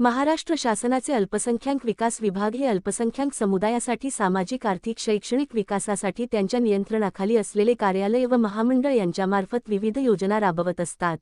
महाराष्ट्र शासनाचे अल्पसंख्याक विकास विभाग हे अल्पसंख्याक समुदायासाठी सामाजिक आर्थिक शैक्षणिक विकासासाठी त्यांच्या नियंत्रणाखाली असलेले कार्यालय व महामंडळ यांच्यामार्फत विविध योजना राबवत असतात.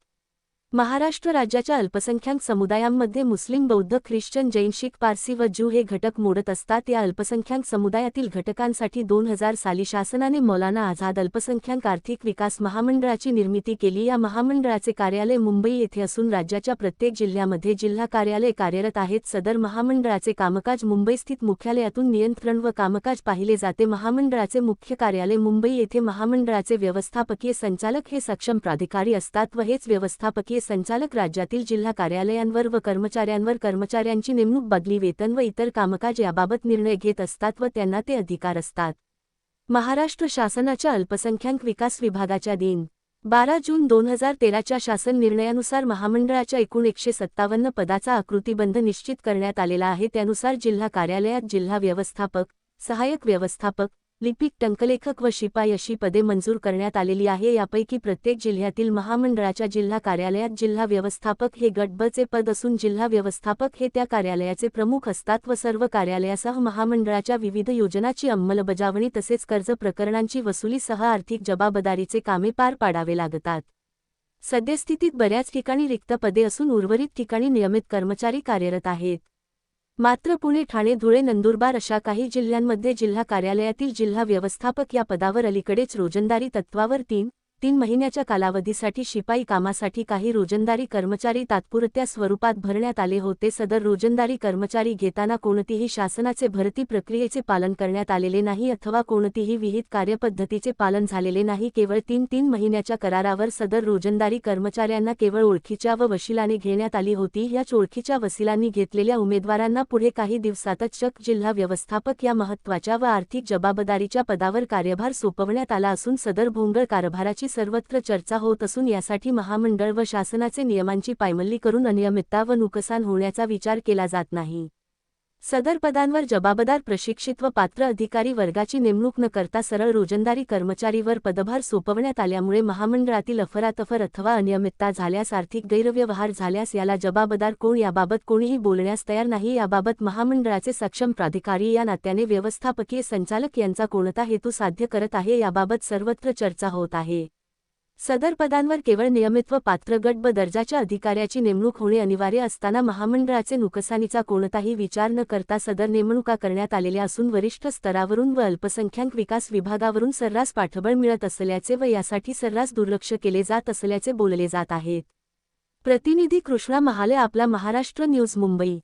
महाराष्ट्र राज्याच्या अल्पसंख्याक समुदायांमध्ये मुस्लिम बौद्ध ख्रिश्चन जैन शीख पारसी व ज्यू हे घटक मोडत असतात. या अल्पसंख्याक समुदायातील घटकांसाठी दोन हजार साली शासनाने मौलाना आझाद अल्पसंख्याक आर्थिक विकास महामंडळाची निर्मिती केली. या महामंडळाचे कार्यालय मुंबई येथे असून राज्याच्या प्रत्येक जिल्ह्यामध्ये जिल्हा कार्यालय कार्यरत आहेत. सदर महामंडळाचे कामकाज मुंबईस्थित मुख्यालयातून नियंत्रण व कामकाज पाहिले जाते. महामंडळाचे मुख्य कार्यालय मुंबई येथे महामंडळाचे व्यवस्थापकीय संचालक हे सक्षम प्राधिकारी असतात व हेच व्यवस्थापकीय संचालक राज्यातील जिल्हा कार्यालयांवर व कर्मचाऱ्यांवर कर्मचाऱ्यांची नेमणूक बदली वेतन व इतर कामकाज याबाबत निर्णय घेत असतात व त्यांना ते अधिकार असतात. महाराष्ट्र शासनाच्या अल्पसंख्याक विकास विभागाच्या दिन बारा जून दोन हजार तेराच्या शासन निर्णयानुसार महामंडळाच्या एकूण एकशे सत्तावन्न पदाचा आकृतीबंध निश्चित करण्यात आलेला आहे. त्यानुसार जिल्हा कार्यालयात जिल्हा व्यवस्थापक सहाय्यक व्यवस्थापक लिपिक टंकलेखक व शिपाई अशी पदे मंजूर करण्यात आलेली आहे. यापैकी प्रत्येक जिल्ह्यातील महामंडळाच्या जिल्हा कार्यालयात जिल्हा व्यवस्थापक हे गटबचे पद असून जिल्हा व्यवस्थापक हे त्या कार्यालयाचे प्रमुख असतात व सर्व कार्यालयासह महामंडळाच्या विविध योजनाची अंमलबजावणी तसेच कर्ज प्रकरणांची वसुलीसह आर्थिक जबाबदारीचे कामे पार पाडावे लागतात. सद्यस्थितीत बऱ्याच ठिकाणी रिक्त पदे असून उर्वरित ठिकाणी नियमित कर्मचारी कार्यरत आहेत. मात्र पुणे ठाणे धुळे नंदुरबार अशा काही जिल्ह्यांमध्ये जिल्हा कार्यालयातील जिल्हा व्यवस्थापक या पदावर अलीकडेच रोजंदारी तत्वावर तीन तीन महिन्याच्या कालावधीसाठी शिपाई कामासाठी काही रोजंदारी कर्मचारी तात्पुरत्या स्वरूपात भरण्यात आले होते. सदर रोजंदारी कर्मचारी घेताना कोणतीही शासनाचे भरती प्रक्रियेचे पालन करण्यात आलेले नाही अथवा कोणतीही विहित कार्यपद्धतीचे पालन झालेले नाही. केवळ तीन तीन महिन्याच्या करारावर सदर रोजंदारी कर्मचाऱ्यांना केवळ ओळखीच्या व वशिलाने घेण्यात आली होती. याच ओळखीच्या वसिलांनी घेतलेल्या उमेदवारांना पुढे काही दिवसातच चक जिल्हा व्यवस्थापक या महत्त्वाच्या व आर्थिक जबाबदारीच्या पदावर कार्यभार सोपवण्यात आला असून सदर भोंगळ कारभाराची सर्वत्र चर्चा होत असून यासाठी महामंडळ व शासनाचे नियमांची पायमल्ली करून अनियमितता व नुकसान होण्याचा विचार केला जात नाही. सदर पदांवर जबाबदार प्रशिक्षित व पात्र अधिकारी वर्गाची नेमणूक न करता सरळ रोजंदारी कर्मचारीवर पदभार सोपवण्यात आल्यामुळे महामंडळातील अफरातफर अथवा अनियमितता झाल्यास आर्थिक गैरव्यवहार झाल्यास याला जबाबदार कोण याबाबत कोणीही बोलण्यास तयार नाही याबाबत महामंडळाचे सक्षम प्राधिकारी या नात्याने व्यवस्थापकीय संचालक यांचा कोणता हेतू साध्य करत आहे याबाबत सर्वत्र चर्चा होत आहे. सदर पदांवर केवळ नियमित व पात्र गट ब दर्जाच्या अधिकाऱ्याची नेमणूक होणे अनिवार्य असताना महामंडळाचे नुकसानीचा कोणताही विचार न करता सदर नेमणुका करण्यात आलेल्या असून वरिष्ठ स्तरावरून व अल्पसंख्याक विकास विभागावरून सर्रास पाठबळ मिळत असल्याचे व यासाठी सर्रास दुर्लक्ष केले जात असल्याचे बोलले जात आहेत. प्रतिनिधी कृष्णा महाले आपला महाराष्ट्र न्यूज मुंबई.